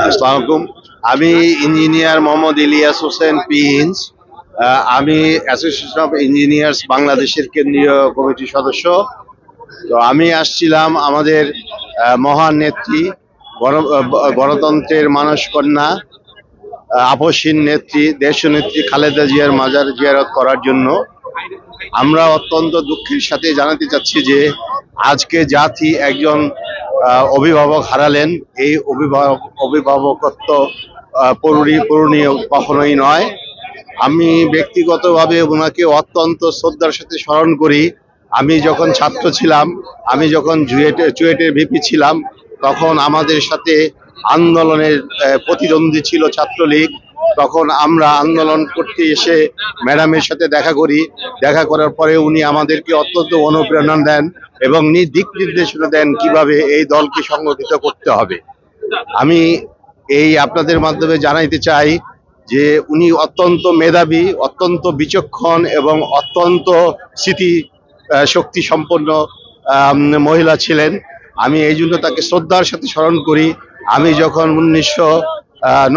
আসসালামু আলাইকুম। আমি ইঞ্জিনিয়ার মোহাম্মদ ইলিয়াস হোসেন পিন্স আহ, আমি অ্যাসোসিয়েশন অফ ইঞ্জিনিয়ার্স বাংলাদেশের কেন্দ্রীয় কমিটির সদস্য। তো আমি আসছিলাম আমাদের আহ, মহান নেত্রী গণ- গণতন্ত্রের মানস কন্যা আহ, আপসহীন নেত্রী দেশনেত্রী খালেদা জিয়ার মাজার জিয়ারত করার জন্য। আমরা অত্যন্ত দুঃখের সাথে জানাতে চাচ্ছি যে আজকে জাতি একজন অভিভাবক হারালেন। এই অভিভাবক, অভিভাবকত্ব পূরণী- পূরণীয় কখনোই নয়। আমি ব্যক্তিগতভাবে ওনাকে অত্যন্ত শ্রদ্ধার সাথে স্মরণ করি। আমি যখন ছাত্র ছিলাম, আমি যখন জুয়েটে, চুয়েটের ভিপি ছিলাম, তখন আমাদের সাথে আন্দোলনের প্রতিদ্বন্দ্বী ছিল ছাত্রলীগ। তখন আমরা আন্দোলন করতে এসে ম্যাডামের সাথে দেখা করি। দেখা করার পরে উনি আমাদেরকে অত্যন্ত অনুপ্রেরণা দেন এবং দিক নির্দেশনা দেন কীভাবে এই দলকে সংগঠিত করতে হবে। আমি এই আপনাদের মাধ্যমে জানাইতে চাই যে উনি অত্যন্ত মেধাবী, অত্যন্ত বিচক্ষণ এবং অত্যন্ত স্মৃতি শক্তি সম্পন্ন মহিলা ছিলেন। আমি এই জন্য তাকে শ্রদ্ধার সাথে স্মরণ করি। আমি যখন উনিশশো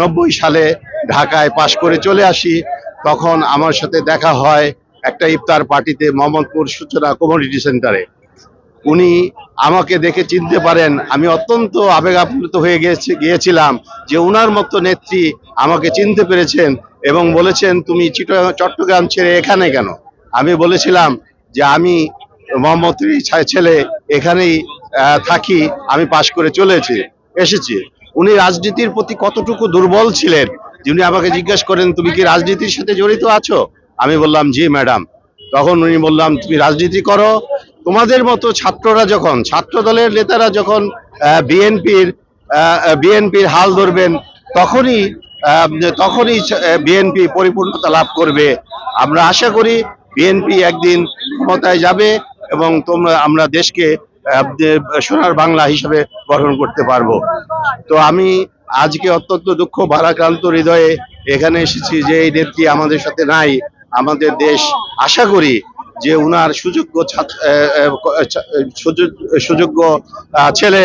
নব্বই সালে ঢাকায় পাশ করে চলে আসি, তখন আমার সাথে দেখা হয় একটা ইফতার পার্টিতে মোহাম্মদপুর সূচনা কমিউনিটি সেন্টারে। উনি আমাকে দেখে চিনতে পারেন, আমি অত্যন্ত আবেগ আপ্লুত হয়ে গিয়েছি গিয়েছিলাম যে উনার মতো নেত্রী আমাকে চিনতে পেরেছেন এবং বলেছেন, তুমি চিটা- চট্টগ্রাম ছেড়ে এখানে কেন? আমি বলেছিলাম যে, আমি মোহাম্মদের ছেলে, এখানেই থাকি, আমি পাশ করে চলেছি, এসেছি। উনি রাজনীতির প্রতি কতটুকু দুর্বল ছিলেন যিনি আমাকে জিজ্ঞেস করেন, তুমি কি রাজনীতির সাথে জড়িত আছো? আমি বললাম, জি, ম্যাডাম। তখন উনি বললাম, তুমি রাজনীতি করো। তোমাদের মতো ছাত্ররা যখন ছাত্র দলের নেতারা যখন বিএনপির বিএনপির হাল ধরবেন, তখনই তখনই বিএনপি পরিপূর্ণতা লাভ করবে। আমরা আশা করি বিএনপি একদিন ক্ষমতায় যাবে এবং তোমরা, আমরা দেশকে সোনার বাংলা হিসেবে গঠন করতে পারব। তো আমি আজকে অত্যন্ত দুঃখ, ভারাক্রান্ত হৃদয়ে এখানে এসেছি যে এই নেত্রী আমাদের সাথে নাই, আমাদের দেশ। আশা করি যে উনার সুযোগ্য সুযোগ্য ছেলে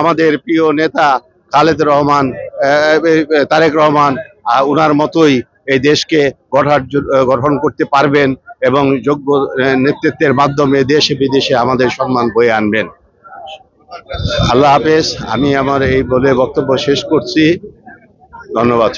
আমাদের প্রিয় নেতা খালেদ রহমান তারেক রহমান উনার মতোই এই দেশকে গঠার গঠন করতে পারবেন এবং যোগ্য নেতৃত্বের মাধ্যমে দেশে বিদেশে আমাদের সম্মান বয়ে আনবেন। আল্লাহ হাফেজ আমি আমার এই বলে বক্তব্য শেষ করছি। ধন্যবাদ।